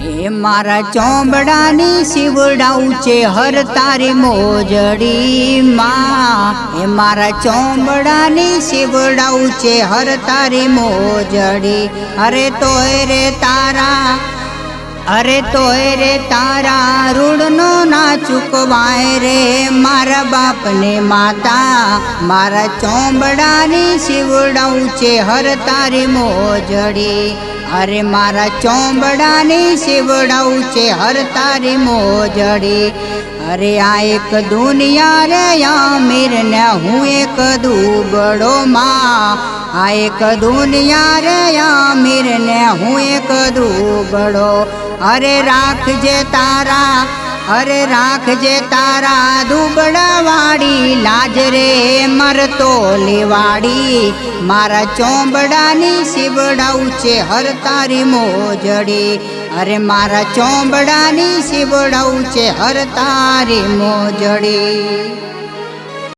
એ મારા ચોંબડાની શિવડાઉં છે હર તારી મોજડી માં. એ મારા ચોંબડાની શિવડાઉં છે હર તારી મોજડી. અરે તોય રે તારા અરે તોય રે તારા રૂડનો ના ચૂકવાય રે. મારા બાપને માતા, મારા ચોંબડાની શિવડાવું છે હર તારી મોજડી. અરે મારા ચોંબડાની શિવડાવું છે હર તારી મોજડી. અરે આ એક દુનિયા રે, આમીર ને હું એક દુબડો માં આ એક દુનિયા રે, આમીર ને હું એક દુબડો અરે રાખજે તારા, અરે રાખજે તારા, દુબળા વાળી લાજ રે મરતો લેવાડી. મારા ચોંબડાની શિવડાવું છે હર તારી મોજડી. અરે મારા ચોંબડાની શિવડાવું છે હર તારી મોજડી.